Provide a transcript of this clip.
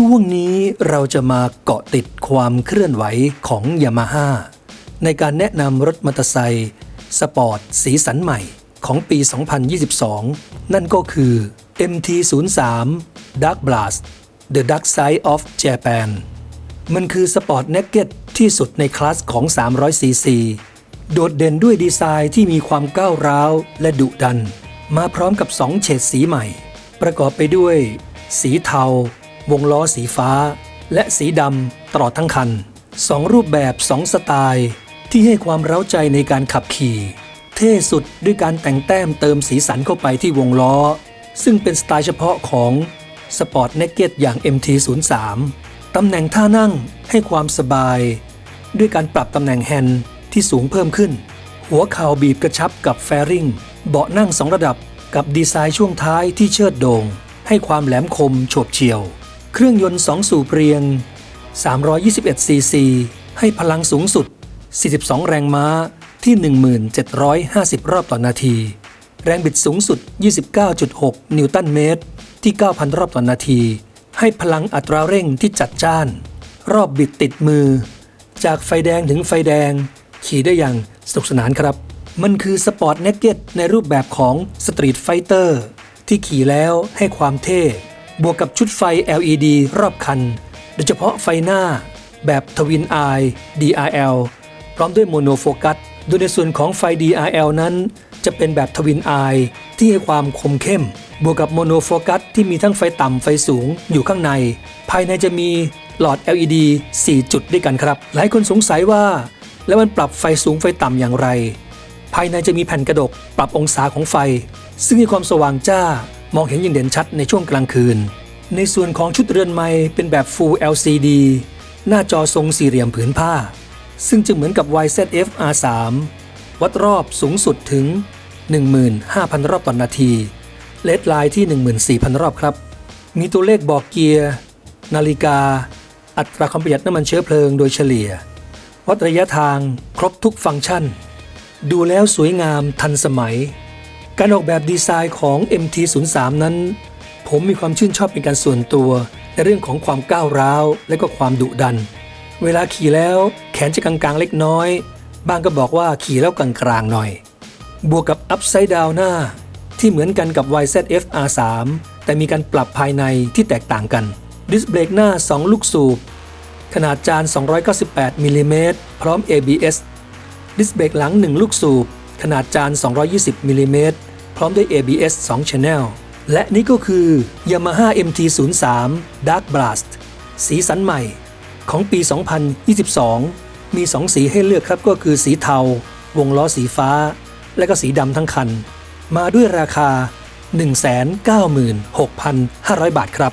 ช่วงนี้เราจะมาเกาะติดความเคลื่อนไหวของยามาฮ่าในการแนะนำรถมอเตอร์ไซค์สปอร์ตสีสันใหม่ของปี 2022 นั่นก็คือ MT03 Dark Blast The Dark Side of Japan มันคือสปอร์ตเนกเก็ตที่สุดในคลาสของ 300cc โดดเด่นด้วยดีไซน์ที่มีความก้าวร้าวและดุดัน มาพร้อมกับ 2 เฉดสีใหม่ ประกอบไปด้วย สีเทา วงล้อสีฟ้า และสีดำตลอดทั้งคันสองรูปแบบ2สไตล์ที่ให้ความเร้าใจในการขับขี่ เท่สุดด้วยการแต่งแต้มเติมสีสันเข้าไปที่วงล้อ ซึ่งเป็นสไตล์เฉพาะของสปอร์ตเนกเก็ตอย่าง MT03 ตำแหน่งท่านั่งให้ความสบาย ด้วยการปรับตำแหน่งแฮนด์ที่สูงเพิ่มขึ้น หัวเข่าบีบกระชับกับแฟริงเบาะนั่งสองระดับกับดีไซน์ช่วงท้ายที่เชิดโดง่ง ให้ความแหลมคมโฉบเฉี่ยว เครื่องยนต์ 2 สูบเรียง 321 ซีซี ให้พลังสูงสุด 42 แรงม้าที่ 1750 รอบต่อนาที แรงบิดสูงสุด 29.6 นิวตันเมตร ที่ 9,000 รอบต่อนาที ให้พลังอัตราเร่งที่จัดจ้าน รอบบิดติดมือ จากไฟแดงถึงไฟแดง ขี่ได้อย่างสนุกสนานครับ มันคือสปอร์ตเนกเก็ตในรูปแบบของสตรีทไฟเตอร์ที่ขี่แล้วให้ความเท่ บวกกับชุดไฟ LED รอบคัน โดยเฉพาะไฟหน้า แบบทวินไอ DRL พร้อมด้วยโมโนโฟกัส โดยในส่วนของไฟ DRL นั้น จะเป็นแบบทวินไอที่ให้ความคมเข้ม บวกกับโมโนโฟกัสที่มีทั้งไฟต่ำไฟสูงอยู่ข้างใน ภายในจะมีหลอด LED 4 จุดด้วยกันครับ หลายคนสงสัยว่า แล้วมันปรับไฟสูงไฟต่ำอย่างไร ภายในจะมีแผ่นกระดกปรับองศาของไฟ ซึ่งให้ความสว่างจ้า มองเห็นอย่างเด่นชัดในช่วงกลางคืน ในส่วนของชุดเรือนไม้เป็นแบบ Full LCD หน้าจอทรงสี่เหลี่ยมผืนผ้า ซึ่งจะเหมือนกับ YZF R3 วัดรอบสูงสุดถึง 15,000 รอบต่อนนาที เลดไลน์ที่ 14,000 รอบครับ มีตัวเลขบอกเกียร์ นาฬิกา อัตราความประหยัดน้ำมันเชื้อเพลิงโดยเฉลี่ย วัดระยะทางครบทุกฟังก์ชัน ดูแล้วสวยงามทันสมัย การออกแบบดีไซน์ของ MT03 นั้น ผมมีความชื่นชอบเป็นการส่วนตัว ในเรื่องของความก้าวร้าว และก็ความดุดัน เวลาขี่แล้วแขนจะกลางๆเล็กน้อย บางก็บอกว่าขี่แล้วกลางๆหน่อย บวกกับ Upside Down หน้า ที่เหมือนกันกับ YZF R3 แต่มีการปรับภายในที่แตกต่างกัน ดิสเบรกหน้า 2 ลูกสูบ ขนาดจาน 298มิลลิเมตรพร้อม ABS ดิสเบรกหลัง 1 ลูกสูบ ขนาดจาน 220มิลลิเมตรพร้อมด้วย ABS 2 Channel และนี่ก็คือ Yamaha MT03 Dark Blast สีสันใหม่ของปี 2022 มี 2 สีให้เลือกครับก็คือสีเทา วงล้อสีฟ้า และก็สีดำทั้งคัน มาด้วยราคา 196,500 บาทครับ